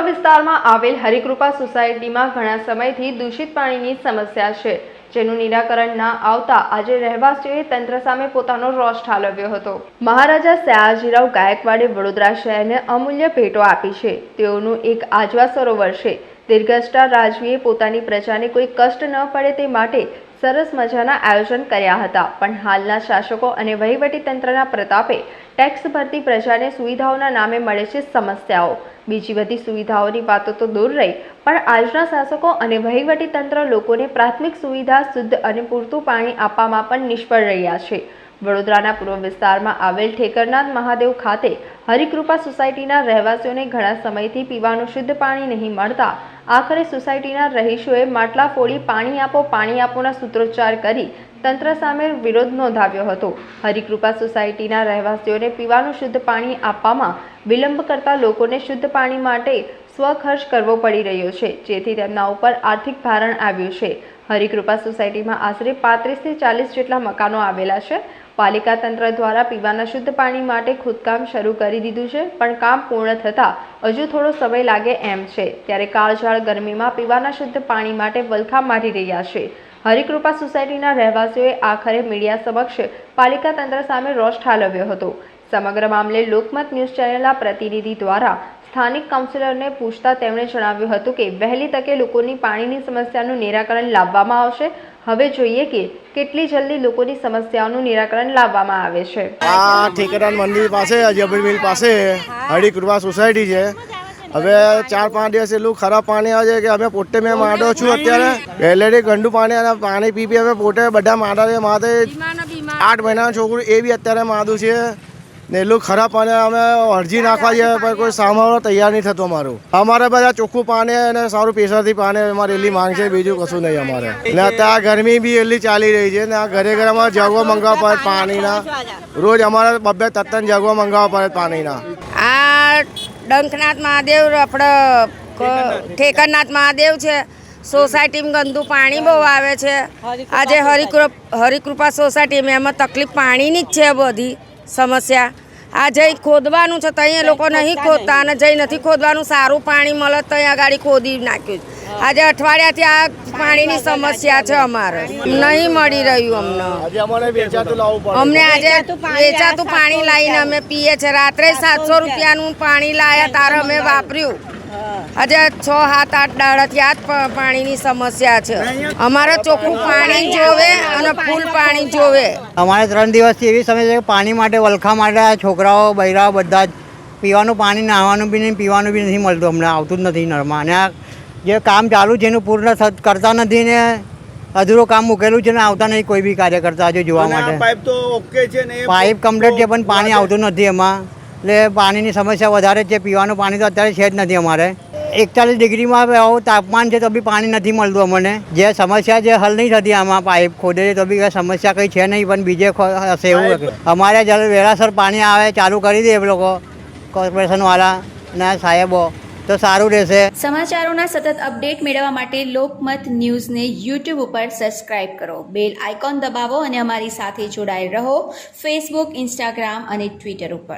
પૂર્વ વિસ્તારમાં આવેલ હરિકૃપા સોસાયટીમાં ઘણા સમયથી દૂષિત પાણીની સમસ્યા છે, જેનું નિરાકરણ ના આવતા આજે રહેવાસીઓએ તંત્ર સામે પોતાનો રોષ ઠાલવ્યો હતો. મહારાજા સયાજીરાવ ગાયકવાડે વડોદરા શહેરને અમૂલ્ય ભેટો આપી છે. તેઓનું એક આજવા સરોવર છે દીર્ઘષ્ટા રાજવીએ પોતાની પ્રજાને કોઈ કષ્ટ ન પડે તે માટે સરસ મજાના આયોજન કર્યા હતા. પણ હાલના શાસકો અને વહીવટી તંત્રના પ્રતાપે ટેક્સ ભરતી પ્રજાને સુવિધાઓના નામે મળે છે સમસ્યાઓ. બીજી બધી સુવિધાઓની વાતો તો દૂર રહી, પણ આજના શાસકો અને વહીવટી તંત્ર લોકોને પ્રાથમિક સુવિધા, શુદ્ધ અને પૂરતું પાણી આપવામાં પણ નિષ્ફળ રહ્યા છે. વડોદરાના પૂર્વ વિસ્તારમાં આવેલ ઠેકરનાથ મહાદેવ ખાતે હરિકૃપા સોસાયટીના રહેવાસીઓને ઘણા સમયથી પીવાનું શુદ્ધ પાણી નહીં મળતા આખરે સોસાયટીના રહીશોએ માટલા ફોડી પાણી આપો, પાણી આપોના સૂત્રોચ્ચાર કરી તંત્ર સામે વિરોધ નોંધાવ્યો હતો. હરિકૃપા સોસાયટીના રહેવાસીઓને પીવાનું શુદ્ધ પાણી આપવામાં વિલંબ કરતા લોકોને શુદ્ધ પાણી માટે સ્વખર્ચ કરવો પડી રહ્યો છે, જેથી તેમના ઉપર આર્થિક ભારણ આવ્યું છે. હરિકૃપા સોસાયટીમાં આશરે પાંત્રીસથી ચાલીસ જેટલા મકાનો આવેલા છે. પાલિકા તંત્ર દ્વારા પીવાના શુદ્ધ પાણી માટે ખોદકામ શરૂ કરી દીધું છે, પણ કામ પૂર્ણ થતાં હજુ થોડો સમય લાગે એમ છે. ત્યારે કાળઝાળ ગરમીમાં પીવાના શુદ્ધ પાણી માટે વલખા મારી રહ્યા છે. હરિકૃપા સોસાયટીના રહેવાસીઓએ આખરે મીડિયા સમક્ષ પાલિકા તંત્ર સામે રોષ ઠાલવ્યો હતો. સમગ્ર મામલે લોકમત ન્યૂઝ ચેનલના પ્રતિનિધિ દ્વારા સ્થાનિક કાઉન્સિલરને પૂછતા તેમણે જણાવ્યું હતું કે, વહેલી તકે લોકોની પાણીની સમસ્યાનું નિરાકરણ લાવવામાં આવશે. હવે જોઈએ કે કેટલી જલ્દી લોકોની સમસ્યાઓનું નિરાકરણ લાવવામાં આવે છે. આ ઠેકેદાર મંદિર પાસે જબરી મિલ પાસે હરિકૃપા સોસાયટી છે. હવે ચાર પાંચ દિવસ એટલું ખરાબ પાણી આવે છે કે અમે પોતે મેં માંડો છું અત્યારે. પહેલેથી ગંડું પાણી અને પાણી પી પી અમે પોતે બધા માંડા છે. માથે આઠ મહિનાનું છોકરું એ બી અત્યારે માદું છે. ને એટલું ખરાબ પાણી અમે અરજી નાખવા જઈએ પણ કોઈ સાંભળવા તૈયાર નહીં થતો અમારું. અમારે બધા ચોખ્ખું પાણી અને સારું પ્રેશરથી પાણી અમારે એટલી માંગ છે, બીજું કશું નહીં અમારે. ને અત્યારે ગરમી બી એટલી ચાલી રહી છે, ને આ ઘરે ઘરે અમારે જગવા મંગાવવા પડે પાણીના. રોજ અમારે બબ્બે તત્તન જગવા મંગાવવા પડે પાણીના. આ ડંખનાથ મહાદેવ આપણે ઠેકરનાથ મહાદેવ છે. સોસાયટીમાં ગંદુ પાણી બહુ આવે છે. આજે હરિકૃપ, હરિકૃપા સોસાયટીમાં એમાં તકલીફ પાણીની જ છે બધી સમસ્યા. આ જઈ ખોદવાનું છે ત્યાં એ લોકો નહીં ખોદતા અને જઈ નથી ખોદવાનું સારું પાણી મળે ત્યાં આગળ ખોદી નાખ્યું આજે અઠવાડિયાથી આ પાણીની સમસ્યા છે અમારે. નહીં મળી રહ્યું અમને. અમને આજે વેચાતું પાણી લાવીને અમે પીએ છે. રાત્રે સાતસો રૂપિયાનું પાણી લાયા તારે અમે વાપર્યું. આજે છ સાત આઠ દાડાથી આ જ પાણીની સમસ્યા છે. અમારે ચોખ્ખું પાણી જોવે અને ફૂલ પાણી જોવે. અમારે ત્રણ દિવસથી એવી સમસ્યા છે પાણી માટે વલખા માટે આ છોકરાઓ બૈરાઓ બધા જ પીવાનું પાણી નાહવાનું બી નહીં પીવાનું બી નથી મળતું. અમને આવતું જ નથી નળમાં. અને આ જે કામ ચાલુ છે એનું પૂર્ણ કરતા નથી ને અધૂરું કામ મૂકેલું છે ને આવતા નહીં કોઈ બી કાર્ય કરતા હજુ જોવા માટે. પાઇપ તો ઓકે છે ને પાઇપ કમ્પ્લીટ છે પણ પાણી આવતું નથી એમાં. એટલે પાણીની સમસ્યા વધારે જ છે પીવાનું પાણી તો અત્યારે છે જ નથી અમારે. એકતાલીસ ડિગ્રીમાં આવું તાપમાન છે તો બી પાણી નથી મળતું અમને. જે સમસ્યા જે હલ નહીં થતી આમાં પાઇપ ખોદે છે તો બી કઈ સમસ્યા કંઈ છે નહીં પણ બીજે ખો- હશે એવું અમારે જલ વેળાસર પાણી આવે ચાલુ કરી દે એ લોકો કોર્પોરેશનવાળા અને સાહેબો તો સારું રહેશે. સમાચારોના સતત અપડેટ મેળવવા માટે લોકમત ન્યૂઝને યુટ્યુબ ઉપર સબસ્ક્રાઇબ કરો. બેલ આઇકોન દબાવો અને અમારી સાથે જોડાયેલ રહો. ફેસબુક ઇન્સ્ટાગ્રામ અને ટ્વિટર ઉપર.